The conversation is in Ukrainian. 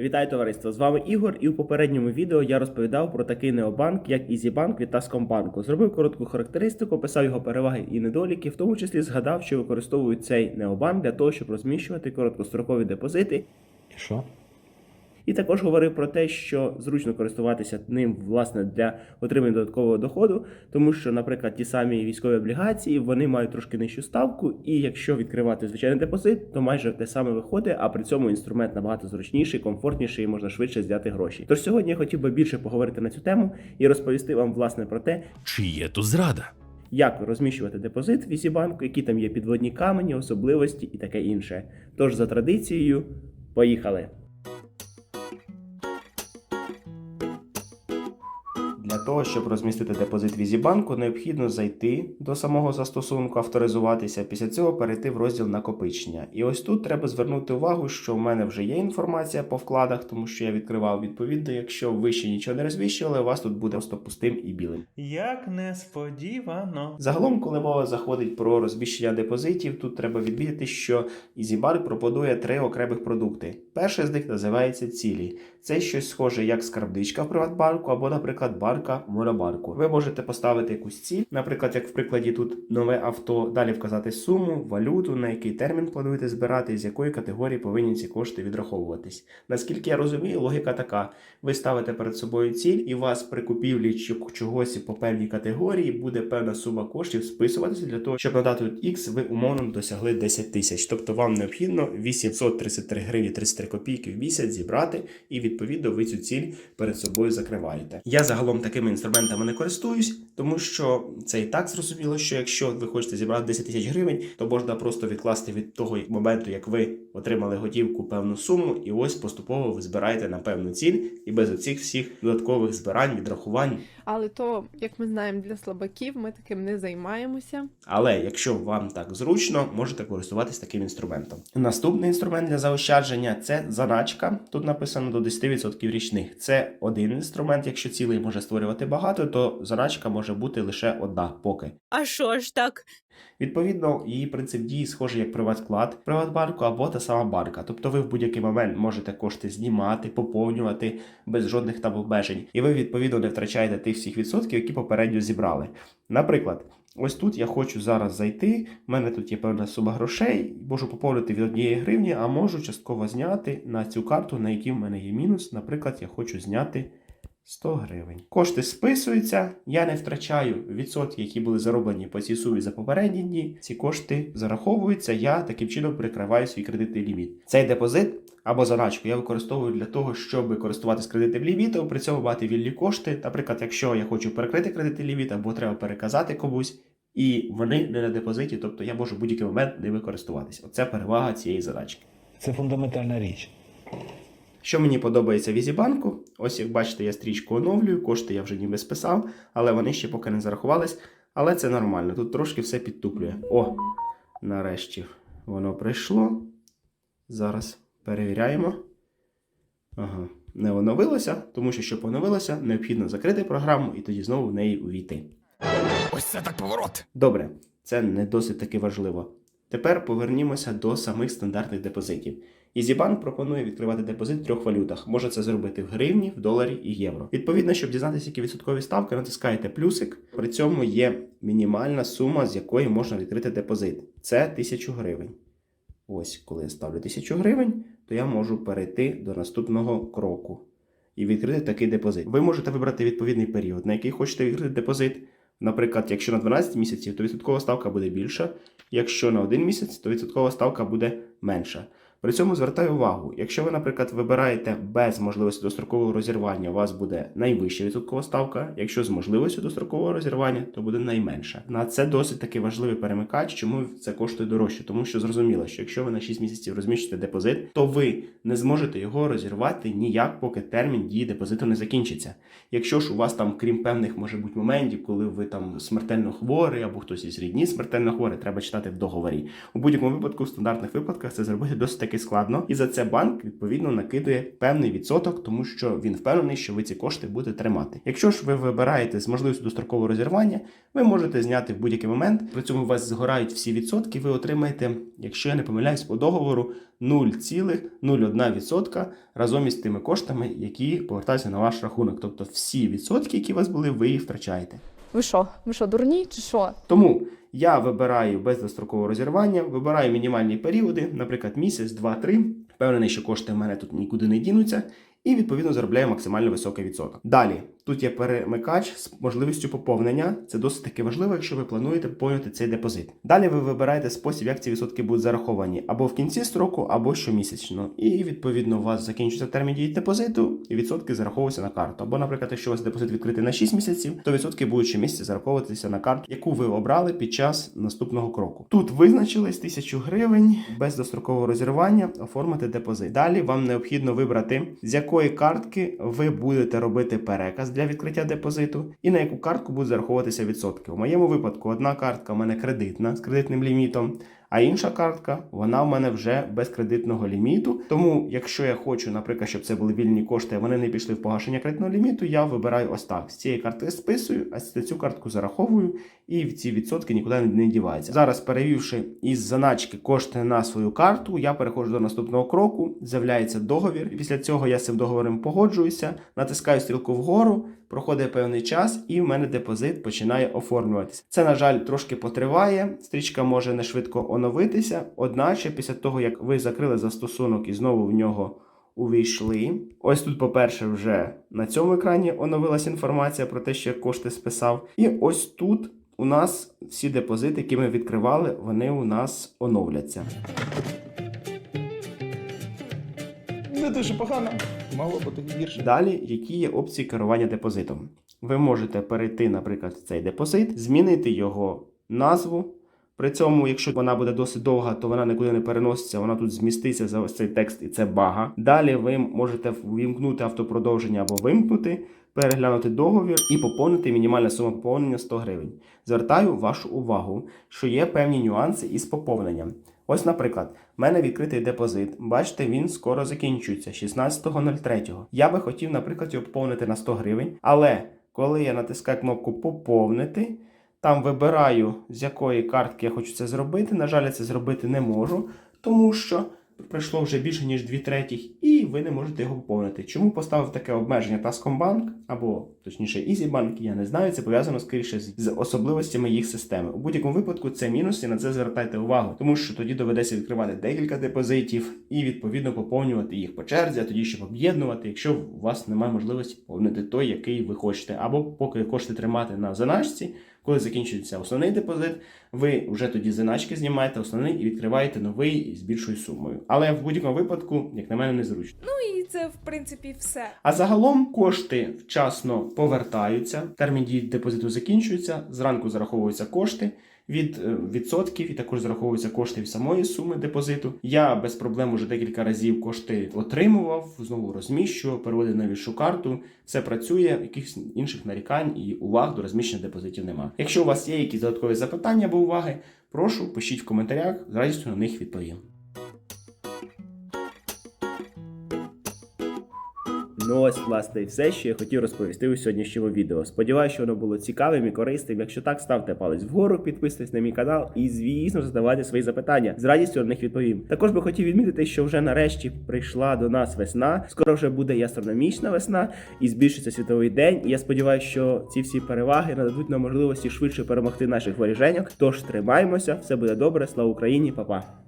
Вітаю товариство! З вами Ігор, і у попередньому відео я розповідав про такий необанк, як EasyBank від Таскомбанку. Зробив коротку характеристику, описав його переваги і недоліки, в тому числі згадав, що використовують цей необанк для того, щоб розміщувати короткострокові депозити І що? І також говорив про те, що зручно користуватися ним власне для отримання додаткового доходу, тому що, наприклад, ті самі військові облігації вони мають трошки нижчу ставку, і якщо відкривати звичайний депозит, то майже те саме виходить, а при цьому інструмент набагато зручніший, комфортніший і можна швидше зняти гроші. Тож сьогодні я хотів би більше поговорити на цю тему і розповісти вам власне про те, Чи є тут зрада? як розміщувати депозит в Візібанку, які там є підводні камені, особливості і таке інше. Тож за традицією, поїхали. Для того, щоб розмістити депозит в Візібанку, необхідно зайти до самого застосунку, авторизуватися, після цього перейти в розділ накопичення. І ось тут треба звернути увагу, що в мене вже є інформація по вкладах, тому що я відкривав відповідно. Якщо ви ще нічого не розміщували, у вас тут буде просто пустим і білим. Як несподівано. Загалом, коли мова заходить про розміщення депозитів, тут треба відмітити, що EasyBank пропонує три окремих продукти. Перший з них називається цілі. Це щось схоже як скарбничка в Приватбанку або, наприклад, банка в Монобанку. Ви можете поставити якусь ціль, наприклад, як в прикладі тут нове авто, далі вказати суму, валюту, на який термін плануєте збирати, з якої категорії повинні ці кошти відраховуватись. Наскільки я розумію, логіка така: ви ставите перед собою ціль, і у вас при купівлі чогось по певній категорії буде певна сума коштів списуватися для того, щоб на дату X ви умовно досягли 10 тисяч. Тобто вам необхідно 833 гривні 33 копійки в місяць зібрати, і відповідно ви цю ціль перед собою закриваєте. Я загалом такими інструментами не користуюсь, тому що це і так зрозуміло, що якщо ви хочете зібрати 10 тисяч гривень, то можна просто відкласти від того моменту, як ви отримали готівку певну суму, і ось поступово ви збираєте на певну ціль, і без оцих всіх додаткових збирань, відрахувань. Але то, як ми знаємо, для слабаків ми таким не займаємося. Але якщо вам так зручно, можете користуватись таким інструментом. Наступний інструмент для заощадження це заначка. Тут написано до 10% річних. Це один інструмент. Якщо цілий може створювати багато, то заначка може бути лише одна поки. А що ж так? Відповідно, її принцип дії схожий як приватклад Приватбанку або та сама банка. Тобто ви в будь-який момент можете кошти знімати, поповнювати без жодних там обмежень, і ви відповідно не втрачаєте тих всіх відсотків, які попередньо зібрали. Наприклад, ось тут я хочу зараз зайти. в мене тут є певна сума грошей, можу поповнити від однієї гривні, а можу частково зняти на цю карту, на якій в мене є мінус. Наприклад, я хочу зняти. 100 гривень. Кошти списуються, я не втрачаю відсотки, які були зароблені по цій сумі за попередні дні. Ці кошти зараховуються, я таким чином прикриваю свій кредитний ліміт. Цей депозит або заначку я використовую для того, щоб користуватись кредитним лімітом, при цьому мати вільні кошти. Наприклад, якщо я хочу перекрити кредитний ліміт або треба переказати комусь. І вони не на депозиті, тобто я можу в будь-який момент ними користуватися. Оце перевага цієї задачки. Це фундаментальна річ. Що мені подобається в Ізібанку, ось як бачите, я стрічку оновлюю, кошти я вже ніби списав, але вони ще поки не зарахувались. Але це нормально, тут трошки все підтуплює. О, нарешті воно прийшло. Зараз перевіряємо. Ага, не оновилося, тому що щоб оновилося, необхідно закрити програму і тоді знову в неї увійти. Ось це так поворот. Добре, це не досить таки важливо. Тепер повернімося до самих стандартних депозитів. EasyBank пропонує відкривати депозит в трьох валютах. Може це зробити в гривні, в доларі і євро. Відповідно, щоб дізнатися, які відсоткові ставки, натискаєте плюсик. При цьому є мінімальна сума, з якої можна відкрити депозит. Це 1000 гривень. Ось, коли я ставлю 1000 гривень, то я можу перейти до наступного кроку і відкрити такий депозит. Ви можете вибрати відповідний період, на який хочете відкрити депозит. Наприклад, якщо на 12 місяців, то відсоткова ставка буде більша. Якщо на один місяць, то відсоткова ставка буде менша. При цьому звертаю увагу, якщо ви, наприклад, вибираєте без можливості дострокового розірвання, у вас буде найвища відсоткова ставка. Якщо з можливістю дострокового розірвання, то буде найменша. На це досить таки важливий перемикач, чому це коштує дорожче, тому що зрозуміло, що якщо ви на 6 місяців розміщите депозит, то ви не зможете його розірвати ніяк, поки термін дії депозиту не закінчиться. Якщо ж у вас там, крім певних, може бути моментів, коли ви там смертельно хворий або хтось із рідні смертельно хворий, треба читати в договорі. У будь-якому випадку, в стандартних випадках, це зробити досить таки складно, і за це банк відповідно накидує певний відсоток, тому що він впевнений, що ви ці кошти будете тримати. Якщо ж ви вибираєте з можливістю дострокового розірвання, ви можете зняти в будь-який момент. При цьому у вас згорають всі відсотки. Ви отримаєте, якщо я не помиляюсь, по договору 0,01% разом із тими коштами, які повертаються на ваш рахунок. Тобто всі відсотки, які у вас були, ви їх втрачаєте. Ви що? Ви що, дурні чи що? Тому я вибираю бездострокове розірвання, вибираю мінімальні періоди, наприклад, місяць, два, три. Впевнений, що кошти в мене тут нікуди не дінуться, і відповідно заробляю максимально високий відсоток. Далі тут є перемикач з можливістю поповнення. Це досить таки важливо, якщо ви плануєте поповнити цей депозит. Далі ви вибираєте спосіб, як ці відсотки будуть зараховані або в кінці строку, або щомісячно. І відповідно у вас закінчується термін дії депозиту, і відсотки зараховуються на карту. Або, наприклад, якщо у вас депозит відкритий на 6 місяців, то відсотки будуть щомісяця зараховуватися на карту, яку ви обрали під час наступного кроку. Тут визначились 1000 гривень без дострокового розірвання оформити депозит. Далі вам необхідно вибрати, з якої картки ви будете робити переказ для відкриття депозиту, і на яку картку будуть зараховуватися відсотки. У моєму випадку одна картка у мене кредитна з кредитним лімітом. А інша картка, вона в мене вже без кредитного ліміту. Тому, якщо я хочу, наприклад, щоб це були вільні кошти, а вони не пішли в погашення кредитного ліміту, я вибираю ось так. З цієї картки списую, а цю картку зараховую, і в ці відсотки нікуди не діваються. Зараз, перевівши із заначки кошти на свою карту, я переходжу до наступного кроку. З'являється договір. Після цього я з цим договором погоджуюся, натискаю стрілку вгору. Проходить певний час, і в мене депозит починає оформлюватися. Це, на жаль, трошки потриває. Стрічка може не швидко оновитися. Одначе, після того, як ви закрили застосунок і знову в нього увійшли. Ось тут, по-перше, вже на цьому екрані оновилася інформація про те, що я кошти списав. І ось тут у нас всі депозити, які ми відкривали, вони у нас оновляться. Не дуже погано. Мало бути гірше. Далі, які є опції керування депозитом? Ви можете перейти, наприклад, в цей депозит, змінити його назву. При цьому, якщо вона буде досить довга, то вона нікуди не переноситься, вона тут зміститься за ось цей текст, і це бага. Далі ви можете вимкнути автопродовження або вимкнути, переглянути договір і поповнити мінімальна сума поповнення 100 гривень. Звертаю вашу увагу, що є певні нюанси із поповненням. Ось, наприклад, в мене відкритий депозит. Бачите, він скоро закінчується 16.03. Я би хотів, наприклад, його поповнити на 100 гривень, але коли я натискаю кнопку Поповнити, там вибираю, з якої картки я хочу це зробити. На жаль, я це зробити не можу, тому що пройшло вже більше, ніж 2 третіх, і ви не можете його поповнити. Чому поставив таке обмеження Таскомбанк або точніше EasyBank, я не знаю. Це пов'язано скоріше з особливостями їх системи. У будь-якому випадку це мінус, і на це звертайте увагу, тому що тоді доведеться відкривати декілька депозитів і відповідно поповнювати їх по черзі, а тоді щоб об'єднувати, якщо у вас немає можливості поповнити той, який ви хочете, або поки кошти тримати на заначці. Коли закінчується основний депозит, ви вже тоді заначки знімаєте основний і відкриваєте новий з більшою сумою. Але в будь-якому випадку, як на мене, незручно. Ну і це в принципі все. А загалом кошти вчасно повертаються, термін дії депозиту закінчується, зранку зараховуються кошти від е, відсотків, і також зараховуються кошти від самої суми депозиту. Я без проблем уже декілька разів кошти отримував, знову розміщував, переводив на вішу карту. Все працює, якихось інших нарікань і уваг до розміщення депозитів немає. Якщо у вас є якісь додаткові запитання або уваги, прошу пишіть в коментарях, з радістю на них відповім. Ну ось, власне, і все, що я хотів розповісти у сьогоднішньому відео. Сподіваюся, що воно було цікавим і корисним. Якщо так, ставте палець вгору, підписуйтесь на мій канал і, звісно, задавайте свої запитання. З радістю на них відповім. Також би хотів відмітити, що вже нарешті прийшла до нас весна. Скоро вже буде і астрономічна весна, і збільшиться світовий день. І я сподіваюся, що ці всі переваги нададуть нам можливості швидше перемогти наших воріженьок. Тож тримаємося, все буде добре. Слава Україні, Па-па!